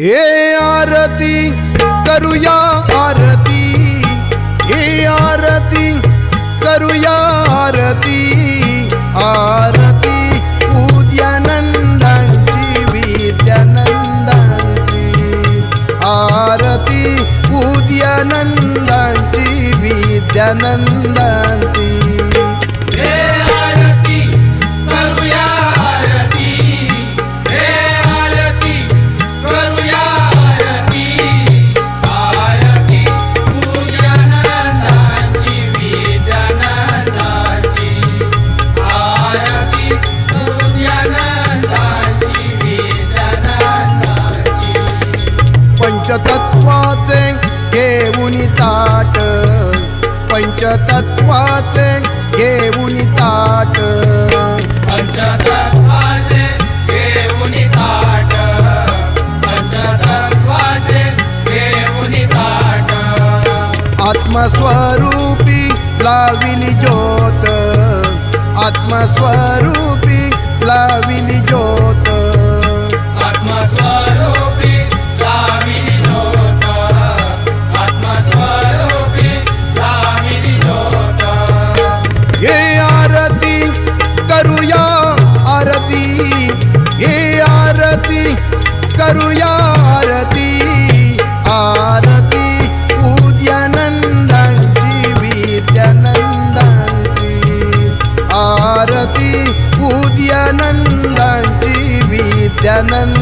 हे आरती करुया आरती हे आरती करुया आरती आरती पूज्यानंदांची विद्यानंदांची आरती पूज्यानंदांची विद्यानंदांची पंचतत्वाचे घेऊन ताट. पंचतत्वाचे घेऊन ताट. पंचतत्वाचे घेऊन ताट. पंचतत्वाचे घेऊन आत्मस्वरूपी लाविली ज्योत. आत्मस्वरूप आरती करुया आरती आरती पूज्यानंदांची विद्यानंदांची आरती पूज्यानंदांची विद्यानंद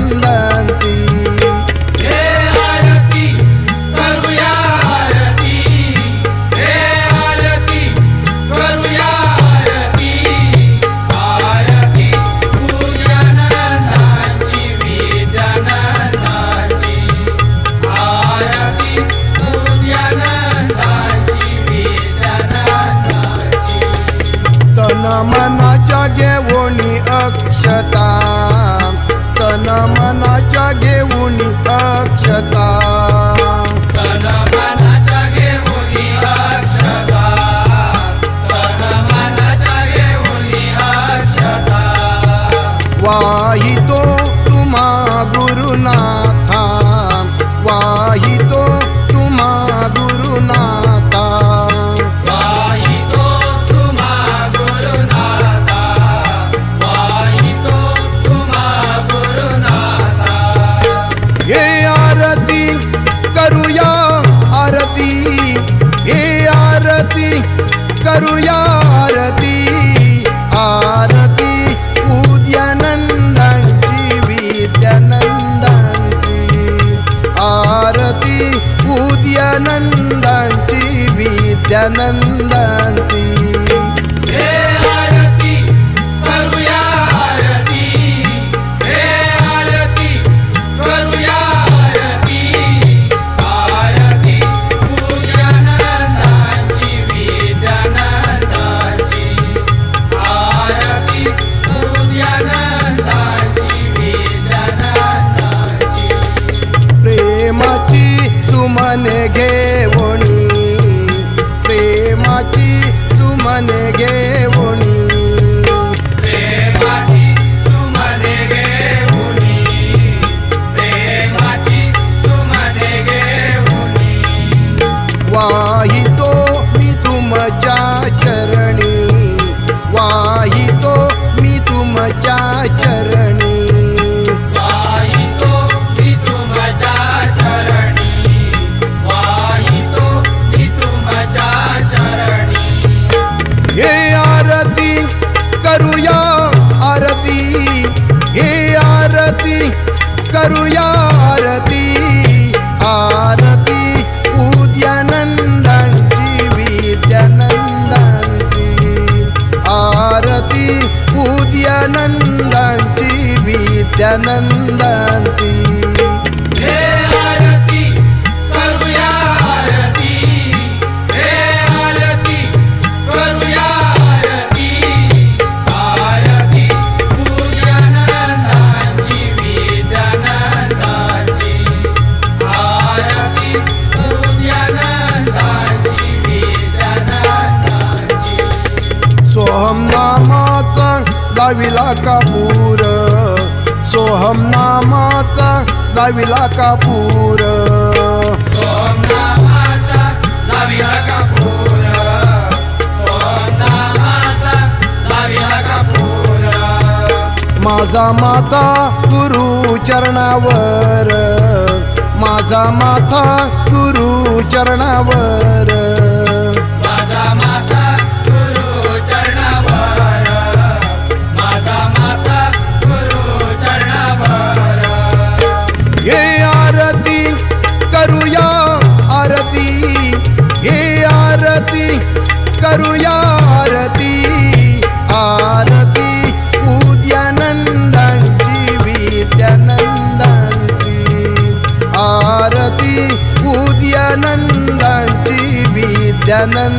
वाहितो तुम्हा गुरुना negate. करूया आरती. हे आरती करूया आरती. आरती उद्यानंदांची विद्यानंदांची आरती उद्यानंदांची विद्यानंदांची जाविला कापूर. सोहम नामाचा जाविला कापूर. कापूर. माझा माता गुरु चरणावर. माझा माथा गुरु चरणावर. रती आरती उद्यानन्दन् जीवित्यनन्दन्ति आरती उद्यानन्दन् जीविनन्दी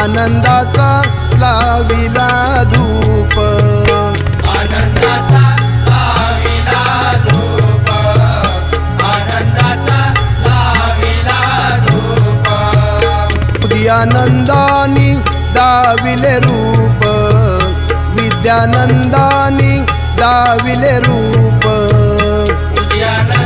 आनंदाचा लाविला धूप. आनंदाचा लाविला धूप. आनंदाचा लाविला धूप. विद्यानंदानी दाविले रूप. विद्यानंदानी दाविले रूप. विद्यानंदाने